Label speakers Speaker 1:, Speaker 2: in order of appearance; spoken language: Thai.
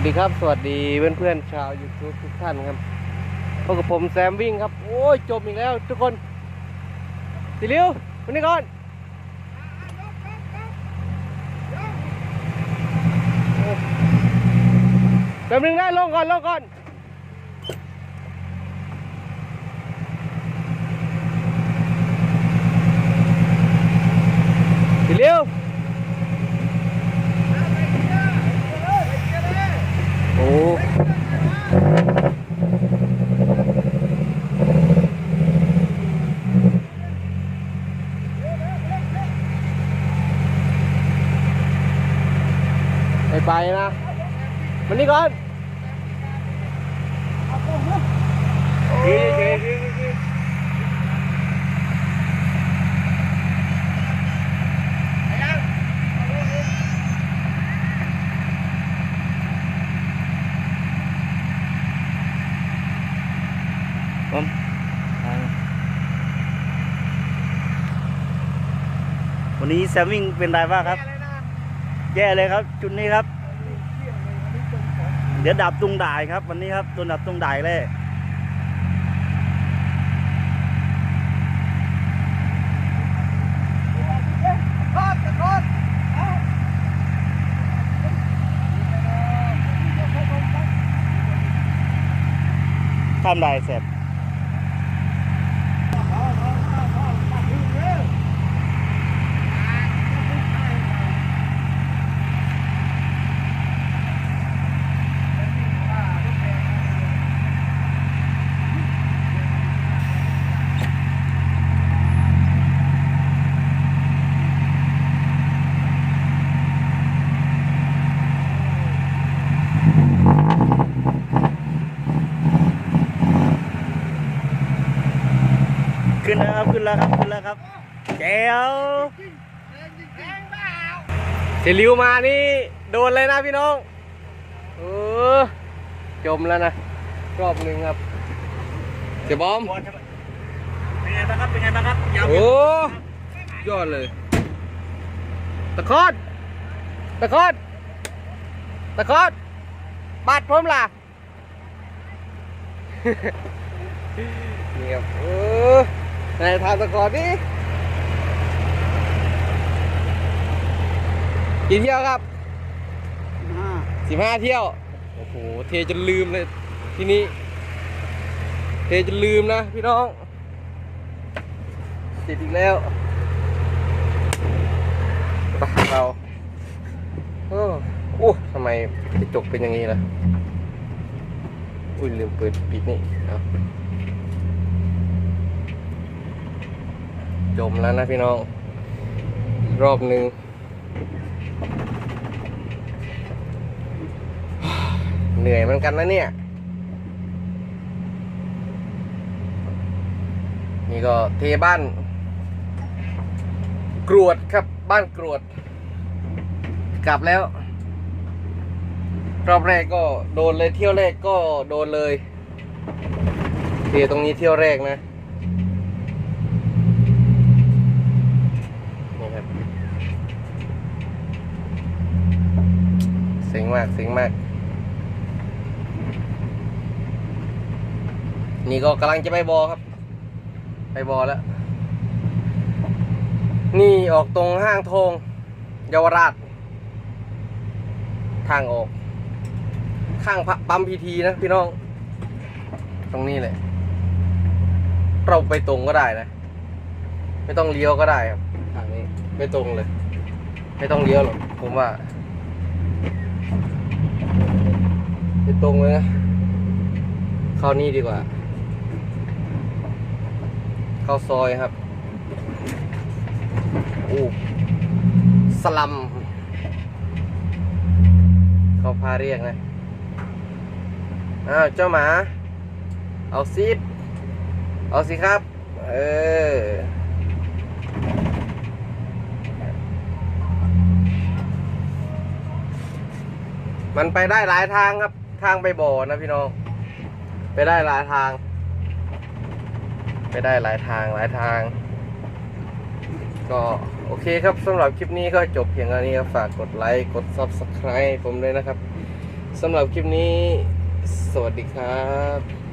Speaker 1: วัสดีครับ สวัสดีเพื่อนเพื่อนๆชาวยูทูบทุกท่านครับพบกับผมแซมวิ่งครับ โอ้ยจมอีกแล้ว ทุกคนสิริววันนี้ก่อนแป๊บนึงนะลงก่อนลงก่อนสิริวโอ้ ไปไปนะ มันนี่ก่อนดีดีดีดีผม
Speaker 2: วันนี้แซมวิ่งเป็นไรบ้างครับ แย่เลยครับ จุดนี้ครับ เดี๋ยวดับตรงด่ายครับ วันนี้ครับตัวดับตรงด่ายเลยข้ามด่ายเสร็จ แล้วครับขึ้นแล้วครับขึ้นแล้วครับแจ๋ว
Speaker 1: สิริวมานี่โดนเลยนะพี่น้องเออจมแล้วนะรอบหนึ่งครับเสียบอม
Speaker 2: เป็นไงบ้างครับเป็นไงบ้างครับยาว
Speaker 1: โอ้ยอดเลย ตะคอดตะคอดตะคอดบาดผมล่ะนี่ครับเออ ไหนทานตะคอดดิกี่เที่ยวครับ
Speaker 2: อ่า
Speaker 1: สิบห้าเที่ยว โอ้โห เทจนลืมเลยที่นี้ เทจนลืมนะพี่น้อง ติดอีกแล้วไปเราโอ้โอ้ทำไมกระจกเป็นอย่างนี้ล่ะ อุ้ยลืมเปิดปิดนี่เอา จมแล้วนะพี่น้อง รอบหนึ่งเหนื่อยเหมือนกันนะเนี่ย นี่ก็เทบ้าน กรวดครับบ้านกรวด กลับแล้ว รอบแรกก็โดนเลยเที่ยวแรกก็โดนเลยเทตรงนี้เที่ยวแรกนะนี่ครับ เสียงมากเสียงมาก นี่ก็กำลังจะไปบอครับ ไปบอแล้ว นี่ออกตรงห้างทองเยาวราช ทางออก ข้างปั๊มพีทีนะพี่น้อง ตรงนี้เลยเราไปตรงก็ได้นะ ไม่ต้องเลี้ยวก็ได้ครับ ไม่ตรงเลย ไม่ต้องเลี้ยวหรอกผมว่าไปตรงเลยนะเข้านี่ดีกว่า เข้าซอยครับโอ้สลัม เขาพาเรียกนะ อ้าว เจ้าหมา เอาซิปเอาสิครับ เออ มันไปได้หลายทางครับ ทางไปบ่อนะพี่น้อง ไปได้หลายทาง ไปได้หลายทางหลายทาง ก็โอเคครับสำหรับคลิปนี้ก็จบเพียงเท่านี้ครับฝากกดไลค์กด Subscribe ผมด้วยนะครับสำหรับคลิปนี้ สวัสดีครับ